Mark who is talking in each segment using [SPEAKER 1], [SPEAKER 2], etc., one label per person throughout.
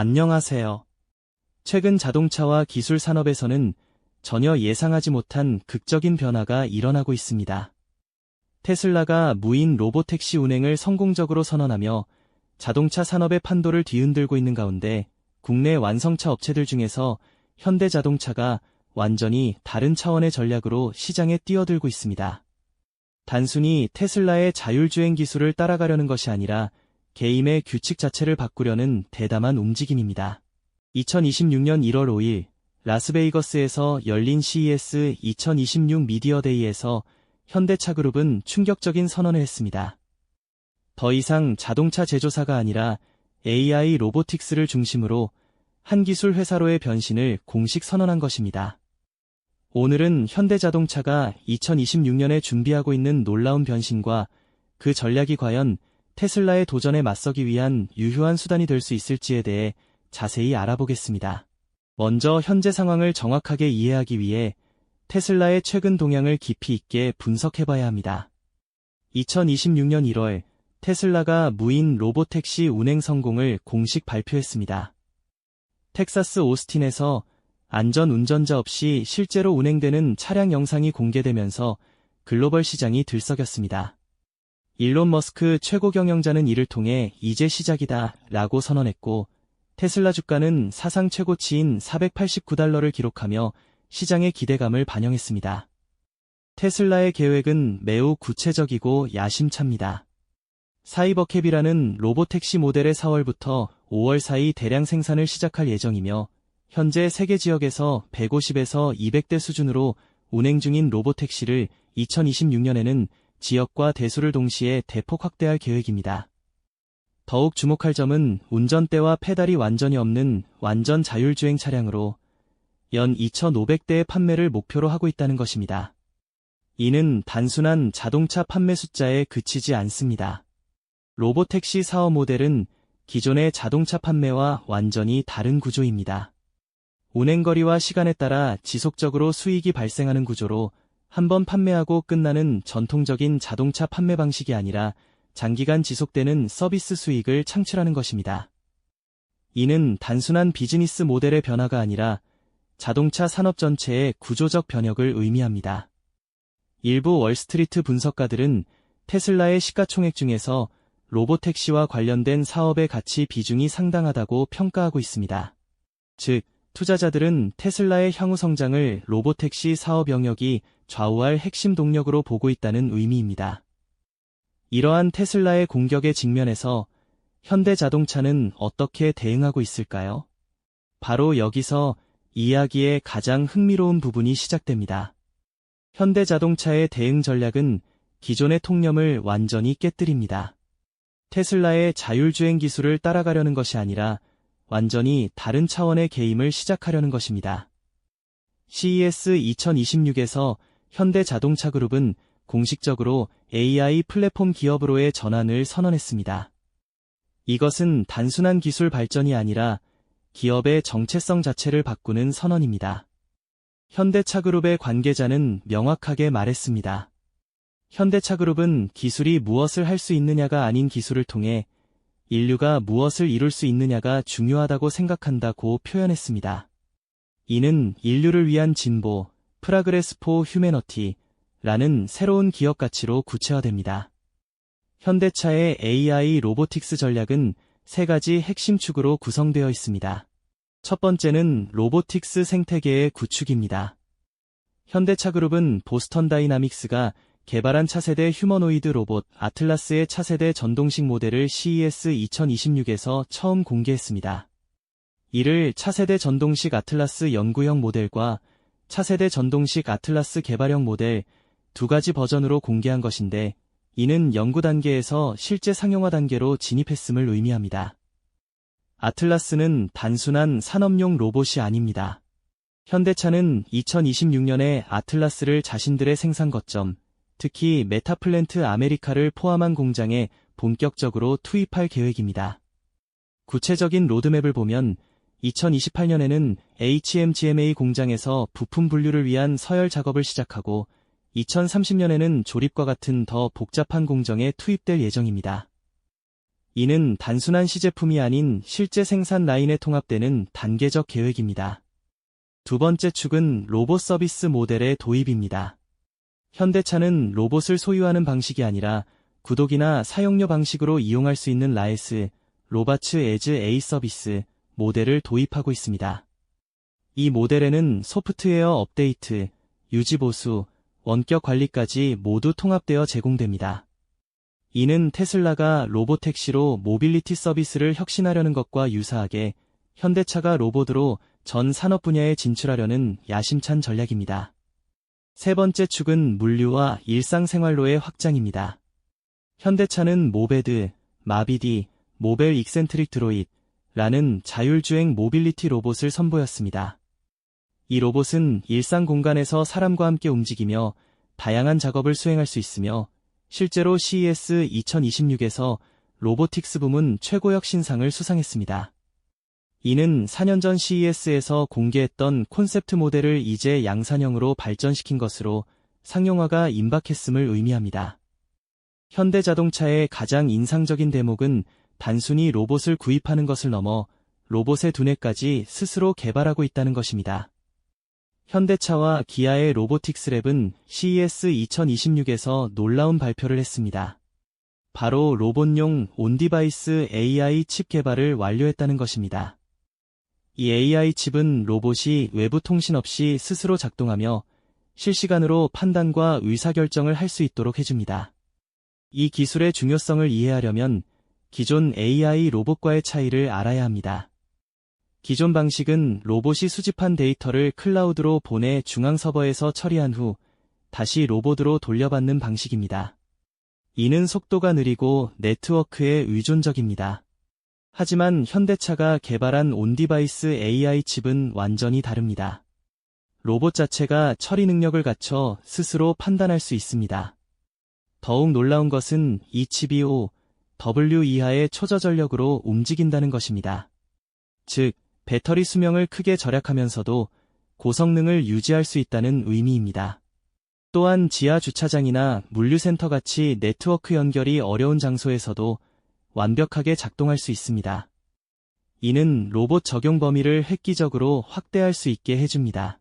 [SPEAKER 1] 안녕하세요. 최근 자동차와 기술 산업에서는 전혀 예상하지 못한 극적인 변화가 일어나고 있습니다. 테슬라가 무인 로보택시 운행을 성공적으로 선언하며 자동차 산업의 판도를 뒤흔들고 있는 가운데 국내 완성차 업체들 중에서 현대자동차가 완전히 다른 차원의 전략으로 시장에 뛰어들고 있습니다. 단순히 테슬라의 자율주행 기술을 따라가려는 것이 아니라 개임의 규칙 자체를 바꾸려는 대담한 움직임입니다. 2026년 1월 5일 라스베이거스에서 열린 CES 2026 미디어데이에서 현대차그룹은 충격적인 선언을 했습니다. 더 이상 자동차 제조사가 아니라 AI 로보틱스를 중심으로 한 기술 회사로의 변신을 공식 선언한 것입니다. 오늘은 현대자동차가 2026년에 준비하고 있는 놀라운 변신과 그 전략이 과연 테슬라의 도전에 맞서기 위한 유효한 수단이 될 수 있을지에 대해 자세히 알아보겠습니다. 먼저 현재 상황을 정확하게 이해하기 위해 테슬라의 최근 동향을 깊이 있게 분석해봐야 합니다. 2026년 1월 테슬라가 무인 로보택시 운행 성공을 공식 발표했습니다. 텍사스 오스틴에서 안전 운전자 없이 실제로 운행되는 차량 영상이 공개되면서 글로벌 시장이 들썩였습니다. 일론 머스크 최고 경영자는 이를 통해 이제 시작이다 라고 선언했고 테슬라 주가는 사상 최고치인 489달러를 기록하며 시장의 기대감을 반영했습니다. 테슬라의 계획은 매우 구체적이고 야심찹니다. 사이버캡이라는 로보택시 모델의 4월부터 5월 사이 대량 생산을 시작할 예정이며 현재 세계 지역에서 150에서 200대 수준으로 운행 중인 로보택시를 2026년에는 지역과 대수를 동시에 대폭 확대할 계획입니다. 더욱 주목할 점은 운전대와 페달이 완전히 없는 완전 자율주행 차량으로 연 2,500대의 판매를 목표로 하고 있다는 것입니다. 이는 단순한 자동차 판매 숫자에 그치지 않습니다. 로보택시 사업 모델은 기존의 자동차 판매와 완전히 다른 구조입니다. 운행거리와 시간에 따라 지속적으로 수익이 발생하는 구조로 한 번 판매하고 끝나는 전통적인 자동차 판매 방식이 아니라 장기간 지속되는 서비스 수익을 창출하는 것입니다. 이는 단순한 비즈니스 모델의 변화가 아니라 자동차 산업 전체의 구조적 변혁을 의미합니다. 일부 월스트리트 분석가들은 테슬라의 시가총액 중에서 로보택시와 관련된 사업의 가치 비중이 상당하다고 평가하고 있습니다. 즉, 투자자들은 테슬라의 향후 성장을 로보택시 사업 영역이 좌우할 핵심 동력으로 보고 있다는 의미입니다. 이러한 테슬라의 공격에 직면해서 현대 자동차는 어떻게 대응하고 있을까요? 바로 여기서 이야기의 가장 흥미로운 부분이 시작됩니다. 현대 자동차의 대응 전략은 기존의 통념을 완전히 깨뜨립니다. 테슬라의 자율주행 기술을 따라가려는 것이 아니라 완전히 다른 차원의 게임을 시작하려는 것입니다. CES 2026에서 현대 자동차 그룹은 공식적으로 AI 플랫폼 기업으로의 전환을 선언했습니다. 이것은 단순한 기술 발전이 아니라 기업의 정체성 자체를 바꾸는 선언입니다. 현대차그룹의 관계자는 명확하게 말했습니다. 현대차그룹은 기술이 무엇을 할 수 있느냐가 아닌 기술을 통해 인류가 무엇을 이룰 수 있느냐가 중요하다고 생각한다고 표현했습니다. 이는 인류를 위한 진보, 프라그레스 포 휴메너티라는 새로운 기업 가치로 구체화됩니다. 현대차의 AI 로보틱스 전략은 세 가지 핵심 축으로 구성되어 있습니다. 첫 번째는 로보틱스 생태계의 구축입니다. 현대차 그룹은 보스턴 다이나믹스가 개발한 차세대 휴머노이드 로봇 아틀라스의 차세대 전동식 모델을 CES 2026에서 처음 공개했습니다. 이를 차세대 전동식 아틀라스 연구형 모델과 차세대 전동식 아틀라스 개발형 모델 두 가지 버전으로 공개한 것인데 이는 연구 단계에서 실제 상용화 단계로 진입했음을 의미합니다. 아틀라스는 단순한 산업용 로봇이 아닙니다. 현대차는 2026년에 아틀라스를 자신들의 생산 거점, 특히 메타플랜트 아메리카를 포함한 공장에 본격적으로 투입할 계획입니다. 구체적인 로드맵을 보면 2028년에는 HMGMA 공장에서 부품 분류를 위한 서열 작업을 시작하고 2030년에는 조립과 같은 더 복잡한 공정에 투입될 예정입니다. 이는 단순한 시제품이 아닌 실제 생산 라인에 통합되는 단계적 계획입니다. 두 번째 축은 로봇 서비스 모델의 도입입니다. 현대차는 로봇을 소유하는 방식이 아니라 구독이나 사용료 방식으로 이용할 수 있는 라에스, 로바츠 에즈 A 서비스 모델을 도입하고 있습니다. 이 모델에는 소프트웨어 업데이트, 유지보수, 원격 관리까지 모두 통합되어 제공됩니다. 이는 테슬라가 로보택시로 모빌리티 서비스를 혁신하려는 것과 유사하게 현대차가 로봇으로 전 산업 분야에 진출하려는 야심찬 전략입니다. 세 번째 축은 물류와 일상생활로의 확장입니다. 현대차는 모베드, 마비디, 모벨 익센트릭 드로잇 라는 자율주행 모빌리티 로봇을 선보였습니다. 이 로봇은 일상 공간에서 사람과 함께 움직이며 다양한 작업을 수행할 수 있으며 실제로 CES 2026에서 로보틱스 부문 최고역 신상을 수상했습니다. 이는 4년 전 CES에서 공개했던 콘셉트 모델을 이제 양산형으로 발전시킨 것으로 상용화가 임박했음을 의미합니다. 현대자동차의 가장 인상적인 대목은 단순히 로봇을 구입하는 것을 넘어 로봇의 두뇌까지 스스로 개발하고 있다는 것입니다. 현대차와 기아의 로보틱스 랩은 CES 2026에서 놀라운 발표를 했습니다. 바로 로봇용 온디바이스 AI 칩 개발을 완료했다는 것입니다. 이 AI 칩은 로봇이 외부 통신 없이 스스로 작동하며 실시간으로 판단과 의사결정을 할 수 있도록 해줍니다. 이 기술의 중요성을 이해하려면 기존 AI 로봇과의 차이를 알아야 합니다. 기존 방식은 로봇이 수집한 데이터를 클라우드로 보내 중앙 서버에서 처리한 후 다시 로봇으로 돌려받는 방식입니다. 이는 속도가 느리고 네트워크에 의존적입니다. 하지만 현대차가 개발한 온디바이스 AI 칩은 완전히 다릅니다. 로봇 자체가 처리 능력을 갖춰 스스로 판단할 수 있습니다. 더욱 놀라운 것은 이 칩이 5, W 이하의 초저전력으로 움직인다는 것입니다. 즉, 배터리 수명을 크게 절약하면서도 고성능을 유지할 수 있다는 의미입니다. 또한 지하 주차장이나 물류센터 같이 네트워크 연결이 어려운 장소에서도 완벽하게 작동할 수 있습니다. 이는 로봇 적용 범위를 획기적으로 확대할 수 있게 해줍니다.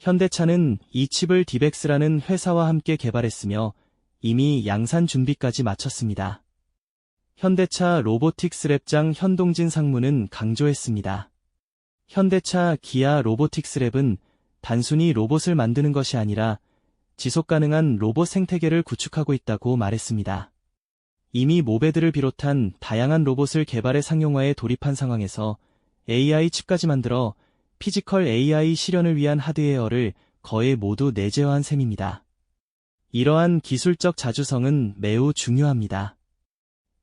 [SPEAKER 1] 현대차는 이 칩을 디벡스라는 회사와 함께 개발했으며 이미 양산 준비까지 마쳤습니다. 현대차 로보틱스 랩장 현동진 상무는 강조했습니다. 현대차 기아 로보틱스 랩은 단순히 로봇을 만드는 것이 아니라 지속 가능한 로봇 생태계를 구축하고 있다고 말했습니다. 이미 모베드를 비롯한 다양한 로봇을 개발해 상용화에 돌입한 상황에서 AI 칩까지 만들어 피지컬 AI 실현을 위한 하드웨어를 거의 모두 내재화한 셈입니다. 이러한 기술적 자주성은 매우 중요합니다.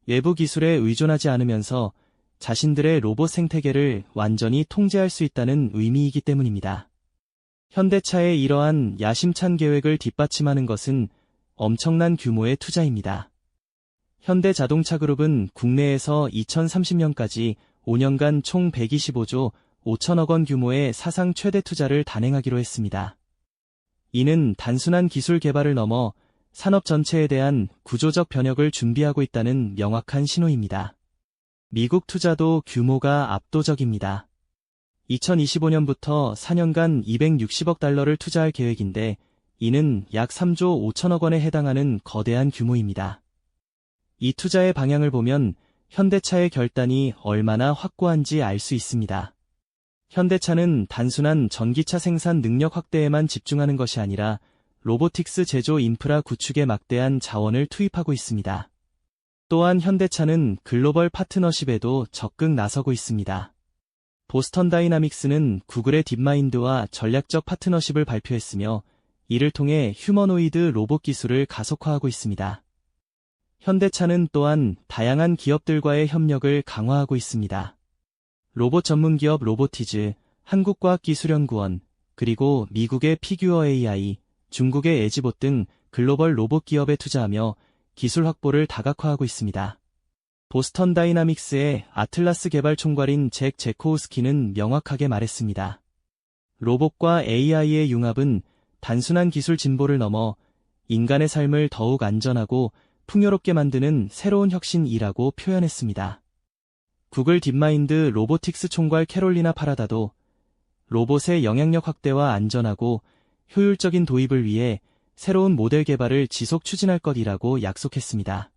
[SPEAKER 1] 외부 기술에 의존하지 않으면서 자신들의 로봇 생태계를 완전히 통제할 수 있다는 의미이기 때문입니다. 현대차의 이러한 야심찬 계획을 뒷받침하는 것은 엄청난 규모의 투자입니다. 현대자동차그룹은 국내에서 2030년까지 5년간 총 125조 5천억 원 규모의 사상 최대 투자를 단행하기로 했습니다. 이는 단순한 기술 개발을 넘어 산업 전체에 대한 구조적 변혁을 준비하고 있다는 명확한 신호입니다. 미국 투자도 규모가 압도적입니다. 2025년부터 4년간 260억 달러를 투자할 계획인데 이는 약 3조 5천억 원에 해당하는 거대한 규모입니다. 이 투자의 방향을 보면 현대차의 결단이 얼마나 확고한지 알 수 있습니다. 현대차는 단순한 전기차 생산 능력 확대에만 집중하는 것이 아니라 로보틱스 제조 인프라 구축에 막대한 자원을 투입하고 있습니다. 또한 현대차는 글로벌 파트너십에도 적극 나서고 있습니다. 보스턴 다이나믹스는 구글의 딥마인드와 전략적 파트너십을 발표했으며 이를 통해 휴머노이드 로봇 기술을 가속화하고 있습니다. 현대차는 또한 다양한 기업들과의 협력을 강화하고 있습니다. 로봇 전문 기업 로보티즈, 한국과학기술연구원, 그리고 미국의 피규어 AI, 중국의 에지봇 등 글로벌 로봇 기업에 투자하며 기술 확보를 다각화하고 있습니다. 보스턴 다이나믹스의 아틀라스 개발 총괄인 잭 제코우스키는 명확하게 말했습니다. 로봇과 AI의 융합은 단순한 기술 진보를 넘어 인간의 삶을 더욱 안전하고 풍요롭게 만드는 새로운 혁신이라고 표현했습니다. 구글 딥마인드 로보틱스 총괄 캐롤리나 파라다도 로봇의 영향력 확대와 안전하고 효율적인 도입을 위해 새로운 모델 개발을 지속 추진할 것이라고 약속했습니다.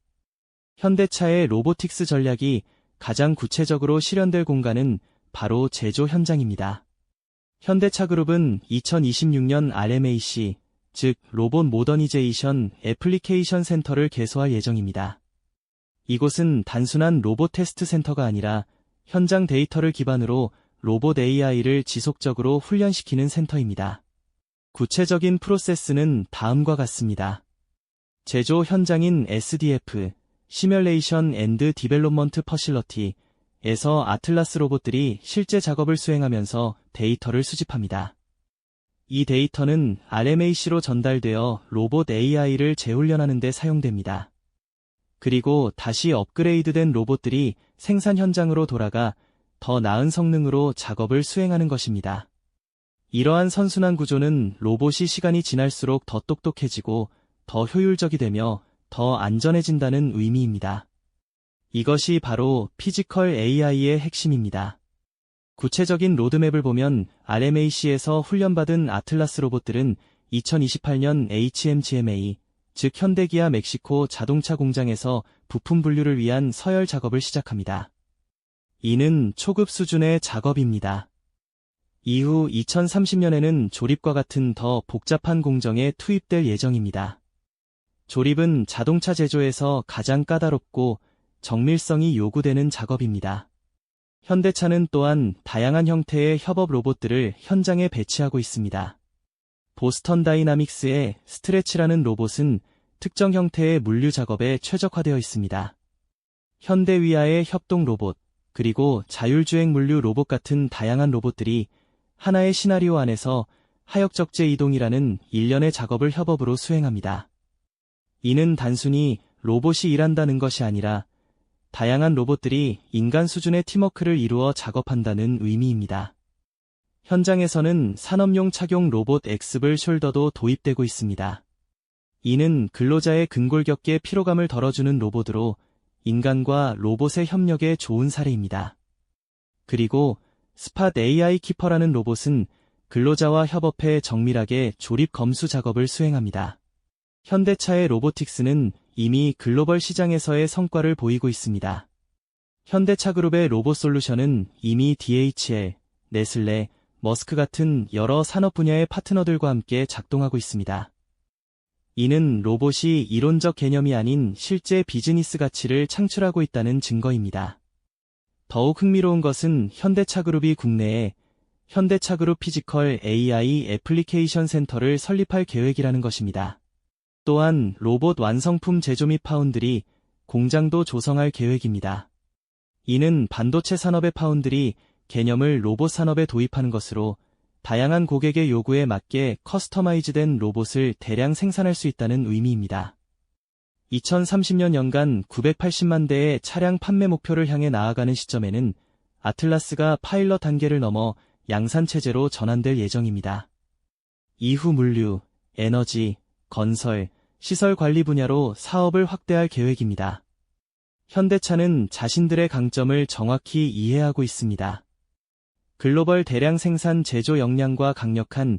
[SPEAKER 1] 현대차의 로보틱스 전략이 가장 구체적으로 실현될 공간은 바로 제조 현장입니다. 현대차 그룹은 2026년 RMAC, 즉 로봇 모더니제이션 애플리케이션 센터를 개소할 예정입니다. 이곳은 단순한 로봇 테스트 센터가 아니라 현장 데이터를 기반으로 로봇 AI를 지속적으로 훈련시키는 센터입니다. 구체적인 프로세스는 다음과 같습니다. 제조 현장인 SDF, 시뮬레이션 앤드 디벨롭먼트 퍼실러티, 에서 아틀라스 로봇들이 실제 작업을 수행하면서 데이터를 수집합니다. 이 데이터는 RMAC로 전달되어 로봇 AI를 재훈련하는 데 사용됩니다. 그리고 다시 업그레이드된 로봇들이 생산 현장으로 돌아가 더 나은 성능으로 작업을 수행하는 것입니다. 이러한 선순환 구조는 로봇이 시간이 지날수록 더 똑똑해지고 더 효율적이 되며 더 안전해진다는 의미입니다. 이것이 바로 피지컬 AI의 핵심입니다. 구체적인 로드맵을 보면 RMAC에서 훈련받은 아틀라스 로봇들은 2028년 HMGMA, 즉 현대기아 멕시코 자동차 공장에서 부품 분류를 위한 서열 작업을 시작합니다. 이는 초급 수준의 작업입니다. 이후 2030년에는 조립과 같은 더 복잡한 공정에 투입될 예정입니다. 조립은 자동차 제조에서 가장 까다롭고 정밀성이 요구되는 작업입니다. 현대차는 또한 다양한 형태의 협업 로봇들을 현장에 배치하고 있습니다. 보스턴 다이나믹스의 스트레치라는 로봇은 특정 형태의 물류 작업에 최적화되어 있습니다. 현대위아의 협동 로봇, 그리고 자율주행 물류 로봇 같은 다양한 로봇들이 하나의 시나리오 안에서 하역적재 이동이라는 일련의 작업을 협업으로 수행합니다. 이는 단순히 로봇이 일한다는 것이 아니라 다양한 로봇들이 인간 수준의 팀워크를 이루어 작업한다는 의미입니다. 현장에서는 산업용 착용 로봇 엑스블 숄더도 도입되고 있습니다. 이는 근로자의 근골격계 피로감을 덜어주는 로봇으로 인간과 로봇의 협력에 좋은 사례입니다. 그리고 스팟 AI 키퍼라는 로봇은 근로자와 협업해 정밀하게 조립 검수 작업을 수행합니다. 현대차의 로보틱스는 이미 글로벌 시장에서의 성과를 보이고 있습니다. 현대차 그룹의 로봇 솔루션은 이미 DHL, 네슬레, 머스크 같은 여러 산업 분야의 파트너들과 함께 작동하고 있습니다. 이는 로봇이 이론적 개념이 아닌 실제 비즈니스 가치를 창출하고 있다는 증거입니다. 더욱 흥미로운 것은 현대차 그룹이 국내에 현대차 그룹 피지컬 AI 애플리케이션 센터를 설립할 계획이라는 것입니다. 또한 로봇 완성품 제조 및 파운드리, 공장도 조성할 계획입니다. 이는 반도체 산업의 파운드리 개념을 로봇 산업에 도입하는 것으로 다양한 고객의 요구에 맞게 커스터마이즈된 로봇을 대량 생산할 수 있다는 의미입니다. 2030년 연간 980만 대의 차량 판매 목표를 향해 나아가는 시점에는 아틀라스가 파일럿 단계를 넘어 양산 체제로 전환될 예정입니다. 이후 물류, 에너지, 건설, 시설 관리 분야로 사업을 확대할 계획입니다. 현대차는 자신들의 강점을 정확히 이해하고 있습니다. 글로벌 대량 생산 제조 역량과 강력한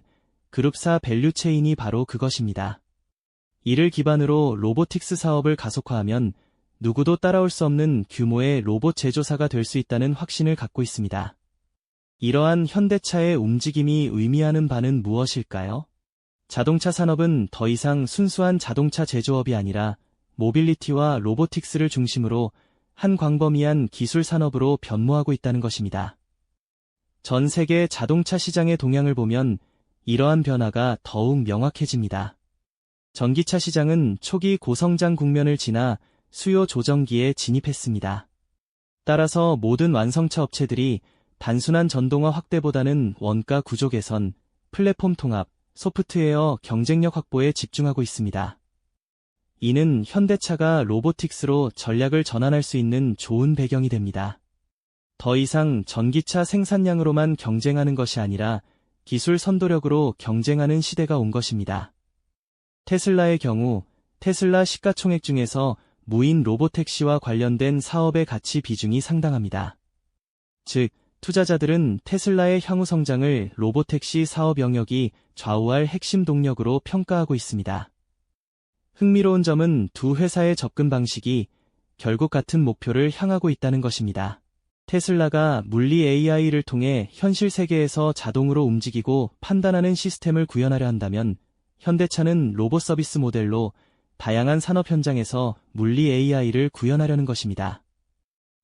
[SPEAKER 1] 그룹사 밸류체인이 바로 그것입니다. 이를 기반으로 로보틱스 사업을 가속화하면 누구도 따라올 수 없는 규모의 로봇 제조사가 될 수 있다는 확신을 갖고 있습니다. 이러한 현대차의 움직임이 의미하는 바는 무엇일까요? 자동차 산업은 더 이상 순수한 자동차 제조업이 아니라 모빌리티와 로보틱스를 중심으로 한 광범위한 기술 산업으로 변모하고 있다는 것입니다. 전 세계 자동차 시장의 동향을 보면 이러한 변화가 더욱 명확해집니다. 전기차 시장은 초기 고성장 국면을 지나 수요 조정기에 진입했습니다. 따라서 모든 완성차 업체들이 단순한 전동화 확대보다는 원가 구조 개선, 플랫폼 통합, 소프트웨어 경쟁력 확보에 집중하고 있습니다. 이는 현대차가 로보틱스로 전략을 전환할 수 있는 좋은 배경이 됩니다. 더 이상 전기차 생산량으로만 경쟁하는 것이 아니라 기술 선도력으로 경쟁하는 시대가 온 것입니다. 테슬라의 경우 테슬라 시가총액 중에서 무인 로보택시와 관련된 사업의 가치 비중이 상당합니다. 즉, 투자자들은 테슬라의 향후 성장을 로보택시 사업 영역이 좌우할 핵심 동력으로 평가하고 있습니다. 흥미로운 점은 두 회사의 접근 방식이 결국 같은 목표를 향하고 있다는 것입니다. 테슬라가 물리 AI를 통해 현실 세계에서 자동으로 움직이고 판단하는 시스템을 구현하려 한다면 현대차는 로봇 서비스 모델로 다양한 산업 현장에서 물리 AI를 구현하려는 것입니다.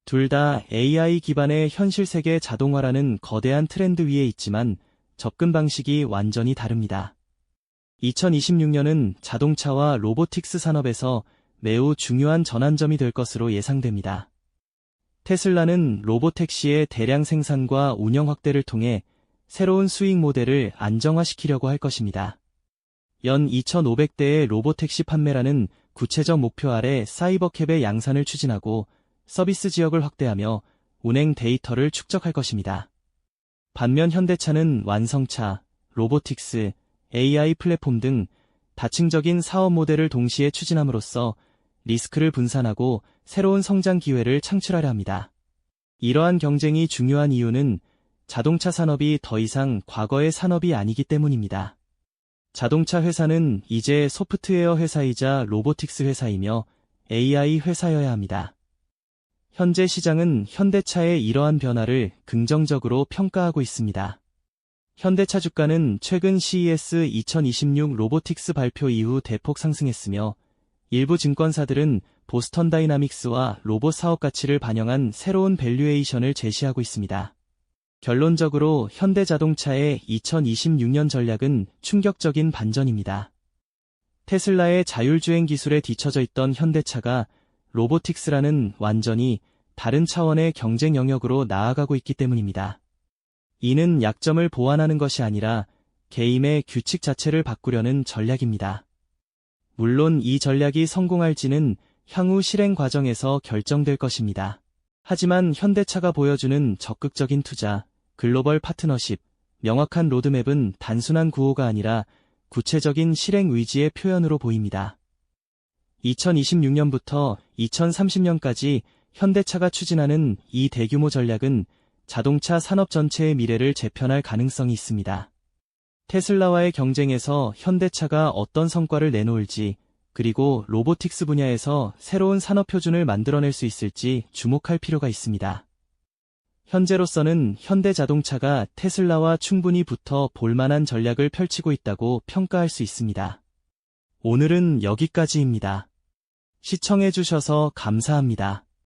[SPEAKER 1] 둘 다 AI 기반의 현실 세계 자동화라는 거대한 트렌드 위에 있지만 접근 방식이 완전히 다릅니다. 2026년은 자동차와 로보틱스 산업에서 매우 중요한 전환점이 될 것으로 예상됩니다. 테슬라는 로보택시의 대량 생산과 운영 확대를 통해 새로운 수익 모델을 안정화시키려고 할 것입니다. 연 2,500대의 로보택시 판매라는 구체적 목표 아래 사이버캡의 양산을 추진하고 서비스 지역을 확대하며 운행 데이터를 축적할 것입니다. 반면 현대차는 완성차, 로보틱스, AI 플랫폼 등 다층적인 사업 모델을 동시에 추진함으로써 리스크를 분산하고 새로운 성장 기회를 창출하려 합니다. 이러한 경쟁이 중요한 이유는 자동차 산업이 더 이상 과거의 산업이 아니기 때문입니다. 자동차 회사는 이제 소프트웨어 회사이자 로보틱스 회사이며 AI 회사여야 합니다. 현재 시장은 현대차의 이러한 변화를 긍정적으로 평가하고 있습니다. 현대차 주가는 최근 CES 2026 로보틱스 발표 이후 대폭 상승했으며 일부 증권사들은 보스턴 다이나믹스와 로봇 사업 가치를 반영한 새로운 밸류에이션을 제시하고 있습니다. 결론적으로 현대자동차의 2026년 전략은 충격적인 반전입니다. 테슬라의 자율주행 기술에 뒤처져 있던 현대차가 로보틱스라는 완전히 다른 차원의 경쟁 영역으로 나아가고 있기 때문입니다. 이는 약점을 보완하는 것이 아니라 게임의 규칙 자체를 바꾸려는 전략입니다. 물론 이 전략이 성공할지는 향후 실행 과정에서 결정될 것입니다. 하지만 현대차가 보여주는 적극적인 투자, 글로벌 파트너십, 명확한 로드맵은 단순한 구호가 아니라 구체적인 실행 의지의 표현으로 보입니다. 2026년부터 2030년까지 현대차가 추진하는 이 대규모 전략은 자동차 산업 전체의 미래를 재편할 가능성이 있습니다. 테슬라와의 경쟁에서 현대차가 어떤 성과를 내놓을지, 그리고 로보틱스 분야에서 새로운 산업 표준을 만들어낼 수 있을지 주목할 필요가 있습니다. 현재로서는 현대 자동차가 테슬라와 충분히 붙어 볼만한 전략을 펼치고 있다고 평가할 수 있습니다. 오늘은 여기까지입니다. 시청해주셔서 감사합니다.